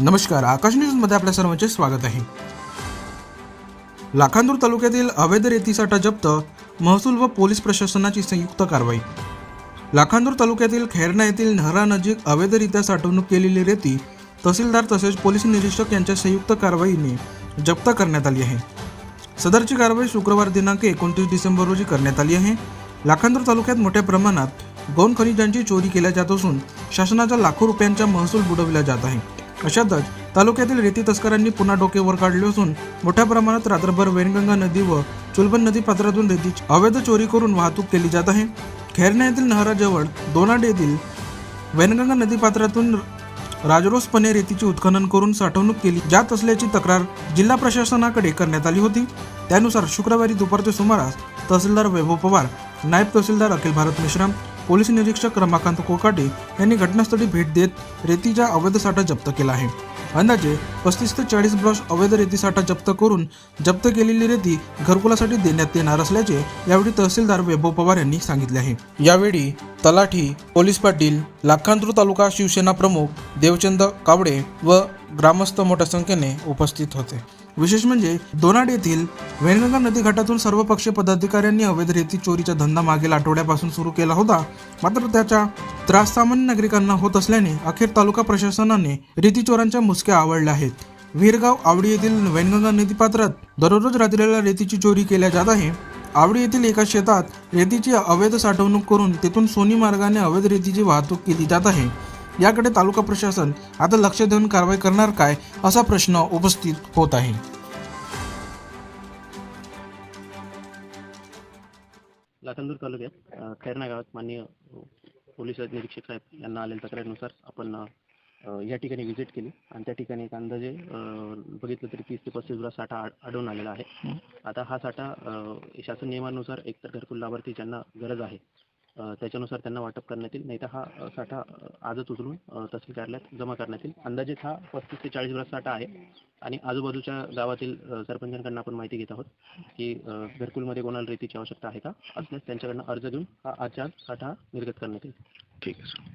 नमस्कार आकाश न्यूजमध्ये आपल्या सर्वांचे स्वागत आहे. लाखांदूर तालुक्यातील अवैध रेतीसाठा जप्त महसूल व पोलीस प्रशासनाची संयुक्त कारवाई. लाखांदूर तालुक्यातील खैरणा येथील नहरानजीक अवैधरित्या साठवणूक केलेली रेती तहसीलदार तसेच पोलीस निरीक्षक यांच्या संयुक्त कारवाईने जप्त करण्यात आली आहे. सदरची कारवाई शुक्रवार दिनांक एकोणतीस डिसेंबर रोजी करण्यात आली आहे. लाखांदूर तालुक्यात मोठ्या प्रमाणात गौण खनिजांची चोरी केल्या जात असून शासनाचा लाखो रुपयांचा महसूल बुडविला जात आहे. अशातच तालुक्यातील रेती तस्करांनी पुन्हा डोके वर काढले असून मोठ्या प्रमाणात रात्रभर वैनगंगा नदी व चुलबन नदी पात्रातून रेतीची अवैध चोरी करून वाहतूक केली जात आहे. खैरना येथील नहराजवळ दोनाड येथील वैनगंगा नदी पात्रातून राजरोसपणे रेतीचे उत्खनन करून साठवणूक केली जात असल्याची तक्रार जिल्हा प्रशासनाकडे करण्यात आली होती. त्यानुसार शुक्रवारी दुपारच्या सुमारास तहसीलदार वैभव पवार नायब तहसीलदार अखिल भारत मेश्राम पोलीस निरीक्षक रमाकांत कोकाटे यांनी घटनास्थळी भेट देत रेतीचा अवैध साठा जप्त केला आहे. अंदाजे पस्तीस ते चाळीस ब्रश अवैध रेती साठा जप्त करून जप्त केलेली रेती घरकुलासाठी देण्यात येणार असल्याचे यावेळी तहसीलदार वैभव पवार यांनी सांगितले आहे. यावेळी तलाठी पोलीस पाटील लाखांदूर तालुका शिवसेना प्रमुख देवचंद कावडे व ग्रामस्थ मोठ्या संख्येने उपस्थित होते. विशेष म्हणजे दोनाड येथील वैनगंगा नदी घाटातून सर्व पक्षीय पदाधिकाऱ्यांनी अवैध रेती चोरीचा धंदा मागील आठवड्यापासून सुरू केला होता. मात्र त्याचा त्रास सामान्य नागरिकांना होत असल्याने अखेर तालुका प्रशासनाने रेती चोरांच्या मुसक्या आवडल्या आहेत. विरगाव आवडी येथील वैनगंगा नदीपात्रात दररोज रात्रीला रेतीची चोरी केल्या जात आहे. आवडी येथील एका शेतात रेतीची अवैध साठवणूक करून तेथून सोनी मार्गाने अवैध रेतीची वाहतूक केली जात आहे. याकडे तालुका प्रशासन आता लक्ष देऊन कारवाई करणार काय असा प्रश्न उपस्थित होत आहे. लाखांदूर तालुक्यात खैरणा गावात माननीय पोलीस निरीक्षक साहेब यांना आलेल्या तक्रारीनुसार आपण या ठिकाणी व्हिजिट केली. आणि त्या ठिकाणी एक अंदाजे बघितलं तरी तीस ते पस्तीस ग्राम साठा आढ- आढळून आलेला आहे. आता हा साठा शासन नियमानुसार एकतर घरकुल लाभार्थी ज्यांना गरज आहे त्याच्यानुसार त्यांना वाटप करण्यात येईल. नाही तर हा साठा आजच उचलून तहसील कार्यालयात जमा करण्यात येईल. अंदाजित हा पस्तीस ते चाळीस ग्राम साठा आहे. आणि आजूबाजूच्या गावातील सरपंचांकडनं आपण माहिती घेत आहोत की घरकुलमध्ये कोणाला रेतीची आवश्यकता आहे का? असल्यास त्यांच्याकडनं अर्ज देऊन हा आजच्या आज साठा निर्गत करण्यात येईल. ठीक आहे सर.